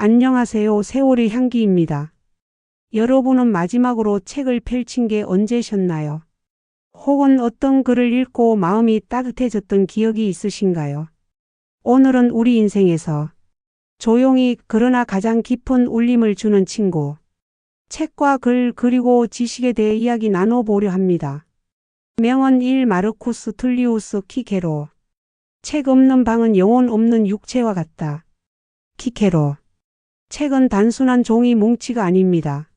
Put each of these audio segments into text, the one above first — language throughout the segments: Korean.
안녕하세요. 세월의 향기입니다. 여러분은 마지막으로 책을 펼친 게 언제셨나요? 혹은 어떤 글을 읽고 마음이 따뜻해졌던 기억이 있으신가요? 오늘은 우리 인생에서 조용히 그러나 가장 깊은 울림을 주는 친구. 책과 글 그리고 지식에 대해 이야기 나눠보려 합니다. 명언 1 마르쿠스 툴리우스 키케로. 책 없는 방은 영혼 없는 육체와 같다. 키케로. 책은 단순한 종이 뭉치가 아닙니다.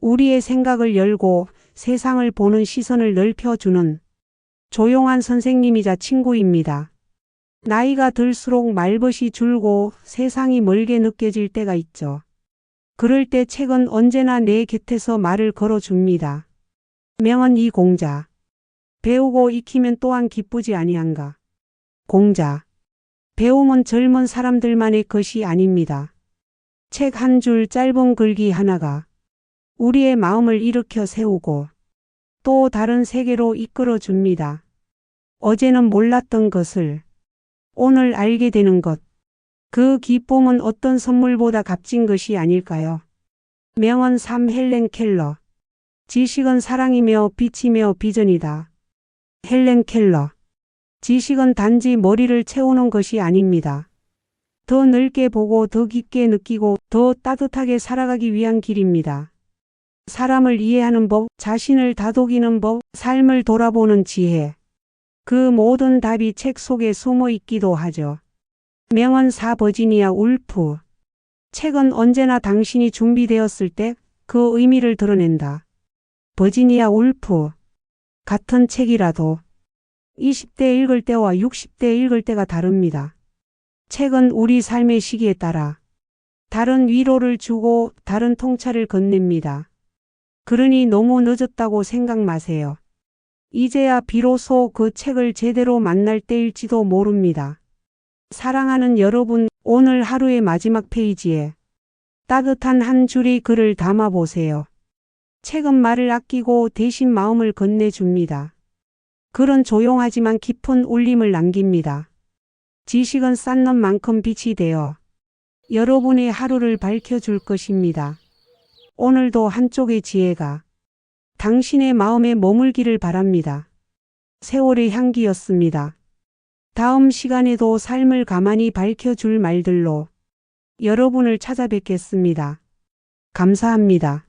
우리의 생각을 열고 세상을 보는 시선을 넓혀주는 조용한 선생님이자 친구입니다. 나이가 들수록 말벗이 줄고 세상이 멀게 느껴질 때가 있죠. 그럴 때 책은 언제나 내 곁에서 말을 걸어줍니다. 명언 이 공자. 배우고 익히면 또한 기쁘지 아니한가. 공자. 배움은 젊은 사람들만의 것이 아닙니다. 책 한 줄 짧은 글기 하나가 우리의 마음을 일으켜 세우고 또 다른 세계로 이끌어 줍니다. 어제는 몰랐던 것을 오늘 알게 되는 것. 그 기쁨은 어떤 선물보다 값진 것이 아닐까요? 명언 3 헬렌 켈러. 지식은 사랑이며 빛이며 비전이다. 헬렌 켈러. 지식은 단지 머리를 채우는 것이 아닙니다. 더 넓게 보고 더 깊게 느끼고 더 따뜻하게 살아가기 위한 길입니다. 사람을 이해하는 법, 자신을 다독이는 법, 삶을 돌아보는 지혜. 그 모든 답이 책 속에 숨어 있기도 하죠. 명언 4 버지니아 울프. 책은 언제나 당신이 준비되었을 때 그 의미를 드러낸다. 버지니아 울프. 같은 책이라도 20대 읽을 때와 60대 읽을 때가 다릅니다. 책은 우리 삶의 시기에 따라 다른 위로를 주고 다른 통찰을 건넵니다. 그러니 너무 늦었다고 생각 마세요. 이제야 비로소 그 책을 제대로 만날 때일지도 모릅니다. 사랑하는 여러분, 오늘 하루의 마지막 페이지에 따뜻한 한 줄의 글을 담아 보세요. 책은 말을 아끼고 대신 마음을 건네줍니다. 글은 조용하지만 깊은 울림을 남깁니다. 지식은 쌓는 만큼 빛이 되어 여러분의 하루를 밝혀줄 것입니다. 오늘도 한쪽의 지혜가 당신의 마음에 머물기를 바랍니다. 세월의 향기였습니다. 다음 시간에도 삶을 가만히 밝혀줄 말들로 여러분을 찾아뵙겠습니다. 감사합니다.